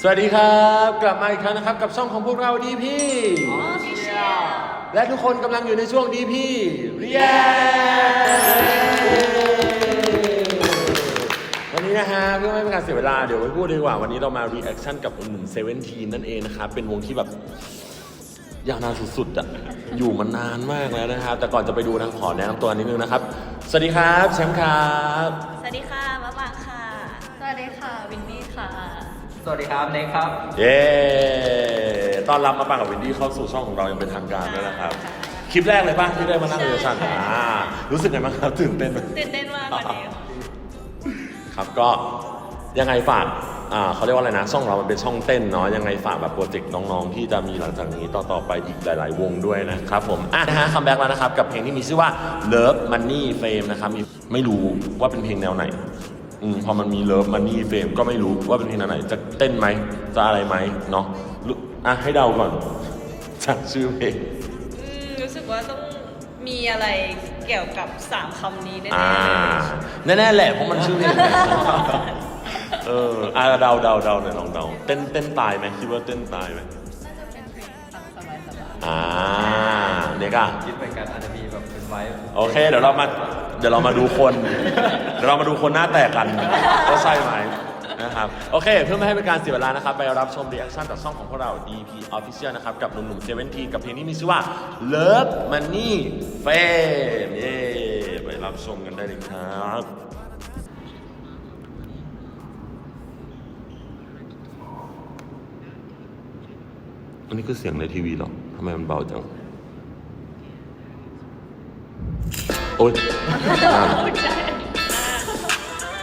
สวัสดีครับ กลับมาอีกครั้งนะครับกับช่องของพวกเราดีพี่และทุกคนกำลังอยู่ในช่วงดีพี่เรียวันนี้นะฮะเพื่อไม่เป็นการเสียเวลาเดี๋ยวไปพูดดีกว่า วันนี้เรามา reaction กับหนุ่มเซเว่นทีนั่นเองนะครับเป็นวงที่แบบยาวนานสุดๆอะอยู่มานานมากแล้วนะครับ แต่ก่อนจะไปดูนะขอแนะนำตัวนิดนึงนะครับ สวัสดีครับ แชมป์ครับ สวัสดีค่ะ สวัสดีครับเน็กครับ เย้ต้อนรับมาปังกับวินดี้เข้าสู่ช่องของเราอย่างเป็นทางการด้วยนะครับ คลิปแรกเลยป่ะที่ได้มานั่งเรียนชันอ่ารู้สึกไงบ้างครับตื่นเต้นไหมตื่นเต้นมากวันนี้ครับก็ยังไงฝากอ่าเขาเรียกว่าอะไรนะช่องเรามันเป็นช่องเต้นเนาะยังไงฝากแบบโปรเจกต์น้องๆ ที่จะมีหลังจากนี้ต่อๆไปอีกหลาย ๆ วงด้วยนะครับผมอะนะฮะคัมแบ็กแล้วนะครับกับเพลงที่มีชื่อว่า Love Money Fame นะครับมีไม่รู้ว่าเป็นเพลงแนวไหน อืมพอมันมี Love Money Fame ก็ไม่รู้ว่าเป็นเพลงแนวไหนจะเต้นไหมจะอะไรไหมเนาะรู้อะให้เดาก่อนจากชื่อเพลงอืมรู้สึกว่าต้องมีอะไรเกี่ยวกับสามคำนี้แน่อ่าๆแน่ๆแหละเพราะมันชื่อเพลงเอออะเดาเดาเดาหน่อยลองเดาเต้นเต้นตายไหมคิดว่าเต้นตายไหมน่าจะเป็นเพลงฟังสบายอ่าเด็กอะคิดเหมือนกันอาจจะมีแบบเป็นไว้โอเค เดี๋ยวเรามา เดี๋ยวเรามาดูคนเดี๋ยวเรามาดูคนหน้าแตกกันว่าใช่ไหมนะครับโอเค เพื่อไม่ให้เป็นการเสียเวลานะครับ ไปรับชมรีแอคชั่นจากช่องของพวกเรา DP Official นะครับ กับหนุ่มๆเซเว่นทีกับเพลงที่มีชื่อว่า Love Money Fame เย้ไปรับชมกันได้เลยครับอันนี้คือเสียงในทีวีเหรอทำไมมันเบาจัง โอ้ยอ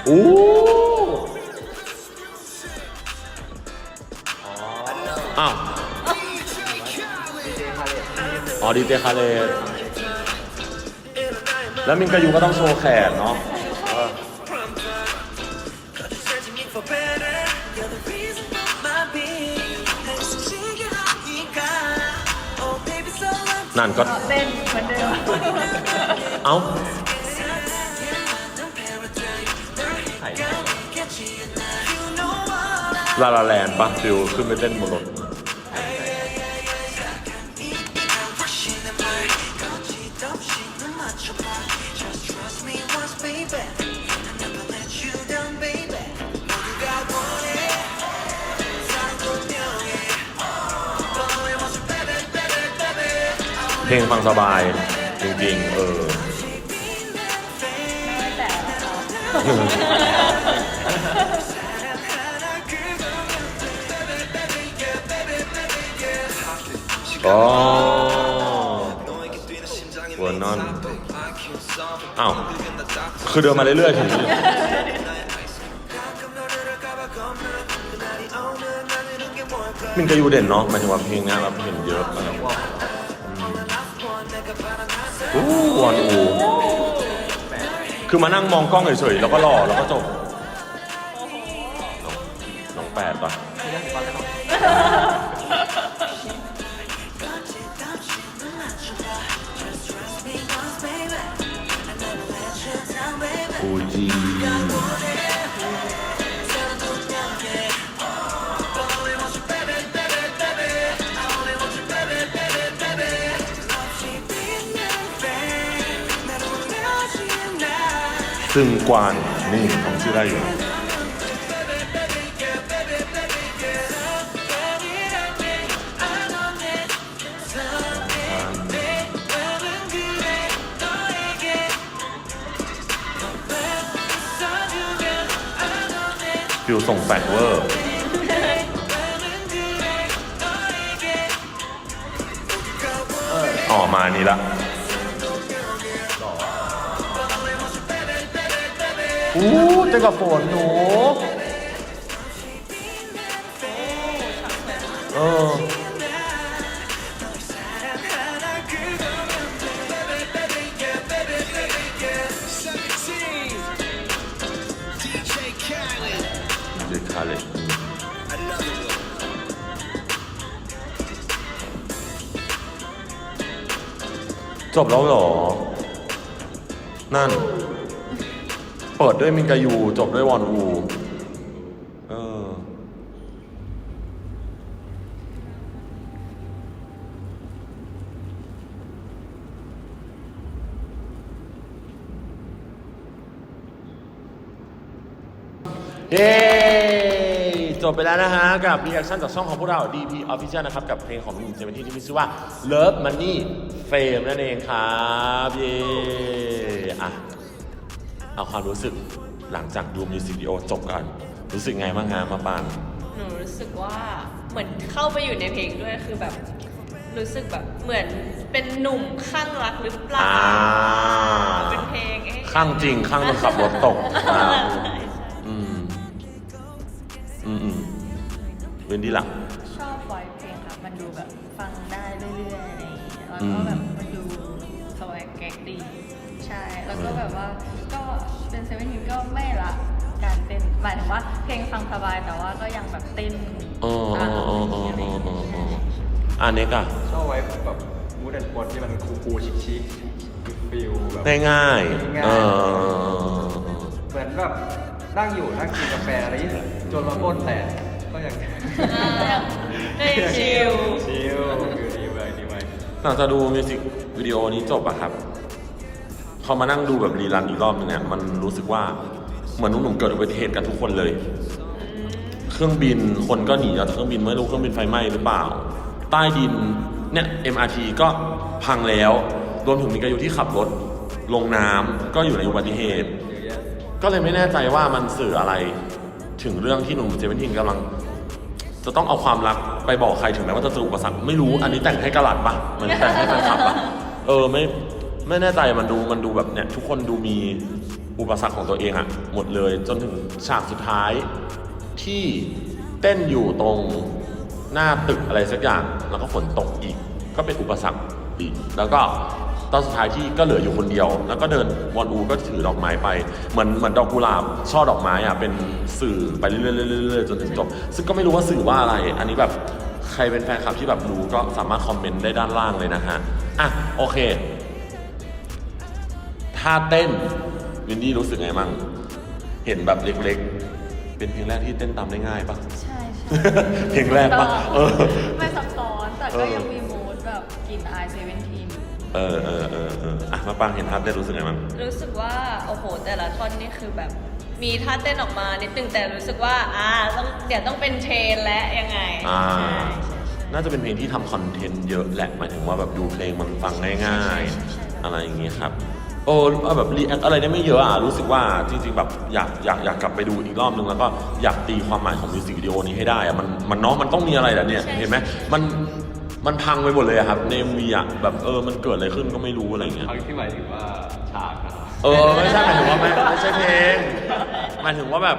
โอ้อ้าวอ๋อดีเจคาเลสแล้วมิงกายูก็ต้องโชว์แขนเนาะนั่นก็เต้นเหมือนเดิม เอาลาลาแลนด์ปะฟิวขึ้นไปเต้นบนรถเพลงฟังสบาย จริงๆ เออ อ๋อหัวนอนอ้าว คือเดินมาเรื่อยๆถึงนี่มินกายูเด่นเนาะหมายถึงว่าเพลงนี้ยแบบเห็นเยอะอะไรอู้วอนอู คือมานั่งมองกล้องเฉยๆแล้วก็รอแล้วก็จบน้องน้องแปดปะฟูจิ ซึ่งกวางนี่ผมชื่อได้อยู่ฟิวส่งแฟกเวอร์อ๋อมานี่ละ อู้เจอกับฝนหนูเออเด็กคาเลยจบแล้วเหรอ นั่น ปิดด้วยมิงกายู จบด้วยวอนวูเออเย้จบไปแล้วนะฮะ กับรีแอคชั่นจากช่องของพวกเรา DP Official นะครับ กับเพลงของหนุ่มเป็นที่ที่มิชื่อว่า Love Money Fame นั่นเองครับ เย้อะ เอาความรู้สึกหลังจากดูมิวสิกวิดีโอจบก่อนรู้สึกไงบ้างฮะมาปาง หนูรู้สึกว่าเหมือนเข้าไปอยู่ในเพลงด้วยคือแบบ รู้สึกแบบเหมือนเป็นหนุ่มข้างรักหรือเปล่าอ่า เป็นเพลงเอ๊ะข้างจริงข้างจนขับรถตกอ่าใช่อืมอืมอืมเวนดี้ล่ะชอบไวเพลงครับมันดูแบบฟังได้เรื่อยๆอะไรอย่างเงี้ยแล้วอืก็มแบ หมายถึงว่าเพลงฟังสบายแต่ว่าก็ยังแบบเต้นอ๋ออ๋ออ๋ออ๋ออ๋ออ๋ออ๋ออ่าเน็กอะชอบไว้แบบมูดแอนด์ปนที่มันคูลๆชิคๆฟิลแบบง่ายง่ายเออเหมือนแบบนั่งอยู่นั่งกินกาแฟอะไรอย่างเงี้ยจนมาป้นแต่ก็ยังได้ชิลชิลอยู่ดีไปดีไปหลังจากดูมิวสิกวิดีโอนี้จบอะครับพอมานั่งดูแบบรีรันอีกรอบนึงเนี่ยมันรู้สึกว่า เหมือนหนุ่มๆเกิดอุบัติเหตุกันทุกคนเลย เครื่องบินคนก็หนีจากเครื่องบินไม่รู้เครื่องบินไฟไหม้หรือเปล่า ใต้ดินเนี่ย MRT ก็พังแล้ว รวมถึงมีกายุที่ขับรถลงน้ำก็อยู่ในอุบัติเหตุ ก็เลยไม่แน่ใจว่ามันสื่ออะไรถึงเรื่องที่หนุ่มเจเวนทินกำลัง จะต้องเอาความรักไปบอกใครถึงแม้ว่าจะเจออุปสรรคไม่รู้อันนี้แต่งให้กระหลัดปะเหมันแต่งให้แฟนคลับปะเออไม่ไม่แน่ใจมันดูมันดูแบบเนี่ยทุกคนดูมี อุปสรรคของตัวเองอะหมดเลยจนถึงฉากสุดท้ายที่เต้นอยู่ตรงหน้าตึกอะไรสักอย่าง แล้วก็ฝนตกอีก ก็เป็นอุปสรรคอีกแล้วก็ตอนสุดท้ายที่ก็เหลืออยู่คนเดียว แล้วก็เดินวอนอูก็ถือดอกไม้ไป เหมือนเหมือนดอกกุหลาบช่อดอกไม้อะเป็นสื่อไปเรื่อยๆจนถึงจบ ซึ่งก็ไม่รู้ว่าสื่อว่าอะไร อันนี้แบบใครเป็นแฟนคลับที่แบบรู้ก็สามารถคอมเมนต์ได้ด้านล่างเลยนะฮะ อะ โอเคท่าเต้น วินดี้รู้สึกไงมั่งเห็นแบบเล็กๆ เป็นเพลงแรกที่เต้นตามได้ง่ายปะ ใช่เพลงแรกปะเออ ไม่ซับซ้อนแต่เอก็อยังมีมูดแบบกลินอายเซเว่นทีนเออเออเออเอออะมาปังเห็นท่าเต้นรู้สึกไงมั่งรู้สึกว่า โอ้โห แต่ละท่อนนี่คือแบบมีท่าเต้นออกมานิดนึงแต่รู้สึกว่าอ่าต้องเดี๋ยวต้องเป็นเทรนและยังไงอ่าใช่ใช่ใช่น่าจะเป็นเพลงที่ทำคอนเทนต์เยอะแหละหมายถึงว่าแบบดูเพลงมันฟังง่ายๆ อะไรอย่างงี้ครับ โอ้เอาแบบรีแอคอะไรได้ไม่เยอะอะรู้สึกว่าจริงๆแบบอยากอยากอยากกลับไปดูอีกรอบนึงแล้วก็อยากตีความหมายของมิวสิกวิดีโอนี้ให้ได้อะมันมันเนาะมันต้องมีอะไรแหละเนี่ยเห็นไหมมันมันพังไปหมดเลยอะครับในมีอะแบบเออมันเกิดอะไรขึ้นก็ไม่รู้อะไรอย่างเงี้ย เอาที่หมายถึงว่าฉากนะครับเออไม่ใช่หมายถึงว่าไม่ไม่ใช่เพลงหมายถึงว่าแบบ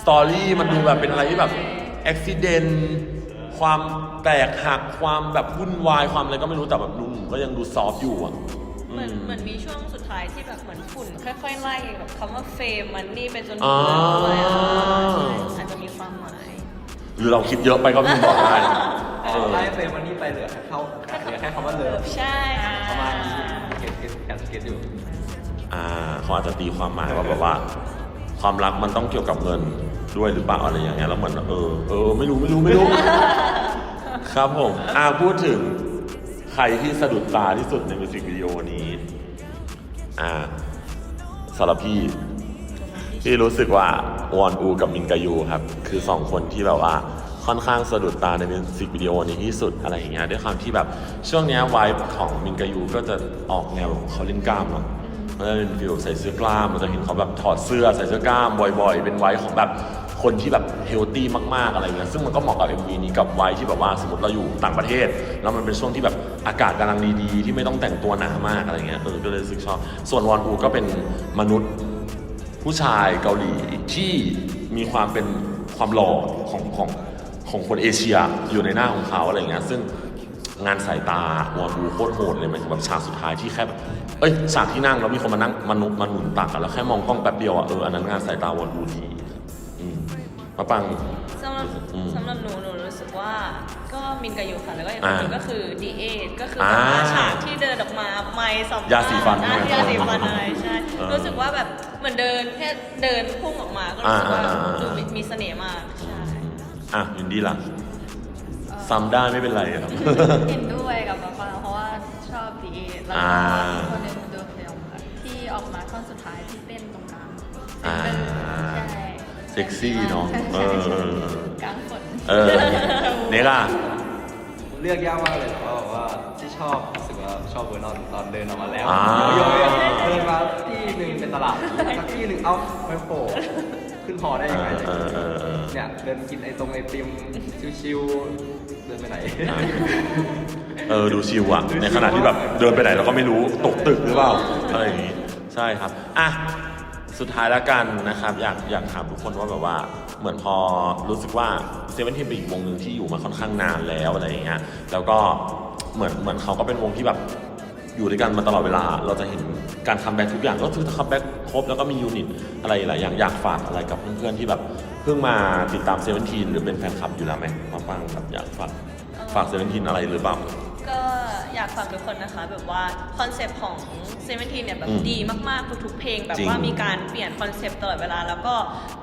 สตอรี่มันดูแบบเป็นอะไรที่แบบอุบิเหตุความแตกหักความแบบวุ่นวายความอะไรก็ไม่รู้แต่แบบหนุ่มก็ยังดูซอฟต์อยู่อะ เหมือนเหมือนมีช่วงสุดท้ายที่แบบเหมือนฝุ่นค่อยๆไล่แบบคำว่าเฟมมันนี่ไปจนถึอ่างเรื่องเลยอะใช่อาจจะมีความหมายหรือเราคิดเยอะไปก็ไม่บอกได้นะเออไล่เฟรมวันนี้ไปเหลือแค่เข้าเหลือแค่คำว่าเลิฟใช่อ่ประมาณนี้เก็ตเก็ตแอนสเก็ตอยู่อ่าเขาอาจจะตีความหมายว่าแบบว่า ความรักมันต้องเกี่ยวกับเงินด้วยหรือเปล่าอะไรอย่างเงี้ยแล้วเหมือนเออเออไม่รู้ไม่รู้ไม่รู้ ครับผมอ่าพูดถึง ใครที่สะดุดตาที่สุดในมิวสิกวิดีโอนี้ อ่าสำหรับพี่พี่รู้สึกว่าวอนอูกับมินกายูครับ คือสองคนที่แบบว่าค่อนข้างสะดุดตาในมิวสิกวิดีโอนี้ที่สุดอะไรอย่างเงี้ยด้วยความที่แบบช่วงเนี้ยวายของมินกายูก็จะออกแนวของเขาเล่นกล้ามเนาะมันจะเป็นฟิลใส่เสื้อกล้ามเราจะเห็นเขาแบบถอดเสื้อใส่เสื้อกล้ามบ่อย ๆ เป็นไว้ของแบบคนที่แบบเฮลตี้มากๆอะไรเงี้ยซึ่งมันก็เหมาะกับ MV นี้กับไว้ที่แบบว่าสมมติเราอยู่ต่างประเทศ แล้วมันเป็นช่วงที่แบบ อากาศกำลังดีๆ ที่ไม่ต้องแต่งตัวหนามากอะไรเงี้ยเออก็เลยรู้สึกชอบ ส่วนวอนอูก็เป็นมนุษย์ผู้ชายเกาหลีที่มีความเป็นความหล่อของของของคนเอเชียอยู่ในหน้าของเขาอะไรเงี้ยซึ่งงานสายตาวอนวูโคตรโหดเลยมายถึงแบบฉากสุดท้ายที่แค่แบบเอ้ยฉากที่นั่งแล้วมีคนมานั่งมนุษย์มาหนุนตักอะแล้วแค่มองกล้องแป๊บเดียวอะเอออันนั้นงานสายตาวอนวูดี มมาปัง สำหรับอืมสำหรับหนูหนูรู้สึกว่าก็มินกับยูค่ะแล้วก็อีกคนอ่าหนึงก็คือดีเอก็คืออ่าแบบว่าฉากที่เดินออกมาไม่สัมภษณ์ยาสีฟันอะใช่ไหมยาสีฟันอะไรใช่เออรู้สึกว่าแบบเหมือนเดินแค่เดินพุ่งออกมาก็รู้สึกว่าอ่าอ่าอ่า ดูมีมีเสน่ห์มากใช่อะยินดีล่ะซ้ำได้ไม่เป็นไรครับ เห็นด้วยกับมาฟังเพราะว่าชอบดีแล้วอ่าก็คนหนึงดูฟิลค่ะที่ออกมาท่อนสุดท้า เต้นตรงกลางอ่าเป็นใช่เซ็กซี่เนาะ เออเออเออกลางฝนเออเนี่ยล่ะ เลือกยากมากเลยแต่ว่าแบบว่าที่ชอบรู้สึกว่าชอบเวอร์นอนตอนเดินออกมาแล้วอ่า โยยๆเดินมาที่หนึ่งเป็นตลาดสักที่หนึ่งเอ้าไม่โผล่ขึ้นพอได้เอยังไงอเออเออเออเนี่ยเดินกินไอตรงไอติมชิวๆเดินไปไหนอะเออดูชิวอะในขณะที่แบบเดินไปไหนเราก็ไม่รู้ตกตึกหรือเปล่าอะไรอย่างงี้ ใช่ครับ อะ สุดท้ายแล้วกันนะครับอยากอยากถามทุกคนว่าแบบว่าเหมือนพอรู้สึกว่าเซเว่นทีเป็นอีกวงหนึ่งที่อยู่มาค่อนข้างนานแล้วอะไรอย่างเงี้ยแล้วก็เหมือนเหมือนเขาก็เป็นวงที่แบบอยู่ด้วยกันมาตลอดเวลา เราจะเห็นการคัมแบ็กทุกอย่างก็คือคัมแบ็กครบแล้วก็มียูนิตอะไรหลายอย่างอยากฝากอะไรกับเพื่อนๆที่แบบเพิ่งมาติดตามเซเว่นทีหรือเป็นแฟนคลับอยู่แล้วไหมมาฟังแบบอยากฝากฝากเซเว่นทีอะไรหรือเปล่าก็ อยากฝากทุกคนนะคะ แบบว่าคอนเซปต์ของเซเว่นทีเนี่ยแบบอืมดีมากๆทุกๆเพลง แบบจริงว่ามีการเปลี่ยนคอนเซปต์ตลอดเวลา แล้วก็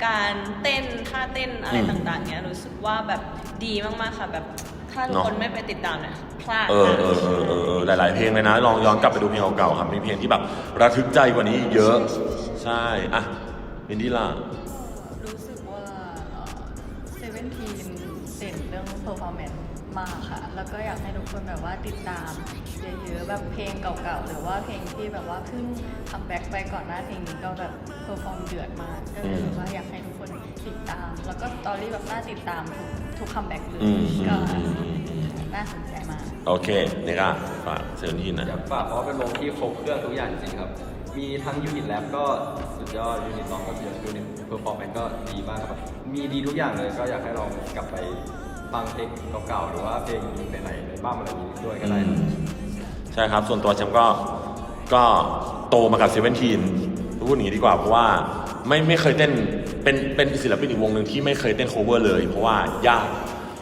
การเต้นท่าเต้นอะไรอืมต่างๆเนี่ยรู้สึกว่าแบบดีมากๆค่ะแบบถ้าทุกเนอะคนไม่ไปติดตามเนี่ยพลาดเออเออเออเออเออหลายๆเพลงเลยนะ ลองย้อนกลับไปดูเพลงเก่าๆครับมีเพลงที่แบบระทึกใจกว่านี้อีกเยอะ ใช่ อะวินดี้ล่ะ มากค่ะ แล้วก็อยากให้ทุกคนแบบว่าติดตามเยอะๆแบบเพลงเก่าๆ หรือว่าเพลงที่แบบว่าเพิ่งคัมแบ็กไปก่อนหน้าเพลงนี้ก็แบบเพอร์ฟอร์มเดือดมากก็เลยแบบว่าอยากให้ทุกคนติดตาม แล้วก็สตอรี่แบบน่าติดตามทุกทุกคัมแบ็กเลยอืมก็อืมอืมอืมน่าสนใจมาก โอเคเนี่ยก็ฝากเซเว่นทีนะ อยากฝากเพราะว่าเป็นวงที่ครบเครื่องทุกอย่างจริงครับ มีทั้งยูนิตแรปก็สุดยอดยูนิตร้องก็สุดยอดยูนิตเพอร์ฟอร์แมนก็ดีมากครับ มีดีทุกอย่างเลยก็อยากให้ลองกลับไป ฟังเพลงเก่าๆหรือว่าเพลงไหนๆในบ้านอะไรนี้ด้วยก็ได้ครับใช่ครับ ส่วนตัวแชมป์ก็ก็โตมากับเซเว่นทีนพูดอย่างนี้ดีกว่าเพราะว่าไม่ไม่เคยเต้นเป็นเป็นศิลปินอีกวงหนึ่งที่ไม่เคยเต้นโคเวอร์เลย เพราะว่ายาก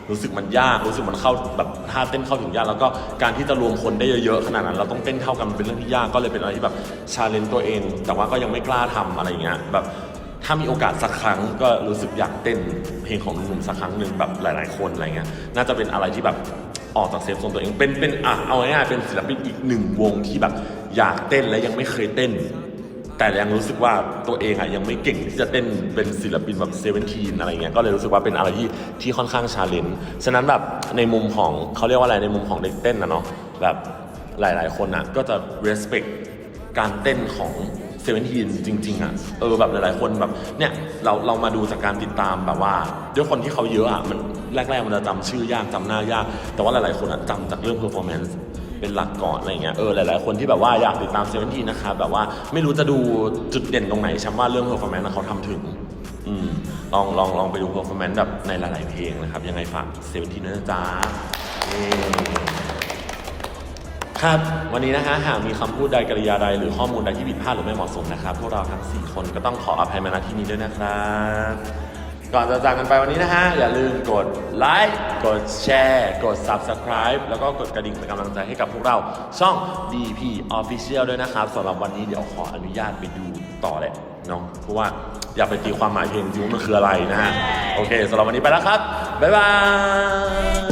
รู้สึกมันยากรู้สึกมันเข้าแบบท่าเต้นเข้าถึงยาก แล้วก็การที่จะรวมคนได้เยอะๆขนาดนั้นเราต้องเต้นเท่ากันมันเป็นเรื่องที่ยากก็เลยเป็นอะไรที่แบบชาเลนจ์ตัวเอง แต่ว่าก็ยังไม่กล้าทำอะไรอย่างเงี้ยแบบ ถ้ามีโอกาสสักครั้งก็รู้สึกอยากเต้นเพลงของหนุ่มๆสักครั้งหนึ่งแบบหลาย ๆ คนอะไรเงี้ยน่าจะเป็นอะไรที่แบบออกจากเซฟโซนตัวเองเป็นเป็นอะเอาง่ายๆเป็นศิลปินอีกหนึ่งวงที่แบบอยากเต้นและยังไม่เคยเต้น แต่ยังรู้สึกว่าตัวเองอะยังไม่เก่งที่จะเต้นเป็นศิลปินแบบเซเว่นทีนอะไรเงี้ยก็เลยรู้สึกว่าเป็นอะไรที่ที่ค่อนข้างชาเลนจ์ฉะนั้นแบบในมุมของเขาเรียกว่าอะไรในมุมของเด็กเต้นนะเนาะแบบหลาย ๆ คนอะก็จะ respect การเต้นของ เซเว่นทีนจริงๆอะเออแบบหลายๆคนแบบเนี่ยเราเรามาดูจากการติดตามแบบว่า ด้วยคนที่เขาเยอะอะมันแรกๆมันจะจำชื่อยากจำหน้ายาก แต่ว่าหลายๆคนอะจำจากเรื่อง performance เป็นหลักก่อนอะไรเงี้ยเออหลายๆคนที่แบบว่าอยากติดตามเซเว่นทีนะครับแบบว่าไม่รู้จะดูจุดเด่นตรงไหนฉันว่าเรื่อง performance น่ะเขาทำถึงอืมลองลองลองไปดู performance แบบในหลายๆเพลงนะครับ ยังไงฝากเซเว่นทีด้วยนะจ๊ะนี่ ครับ วันนี้นะฮะหากมีคำพูดใดกริยาใดหรือข้อมูลใดที่ผิดพลาดหรือไม่เหมาะสมนะครับ พวกเราทั้ง 4 คนก็ต้องขออภัยมาณที่นี้ด้วยนะครับ ก่อนจะจากกันไปวันนี้นะฮะ อย่าลืมกดไลค์กดแชร์กด Subscribe แล้วก็กดกระดิ่งเป็นกำลังใจให้กับพวกเราช่อง DP Official ด้วยนะครับสำหรับวันนี้เดี๋ยวขออนุญาตไปดูต่อแหละเนาะเพราะว่าอยากไปตีความหมายเพลงจริงมันคืออะไรนะฮะ โอเคสำหรับวันนี้ไปแล้วครับ บ๊ายบาย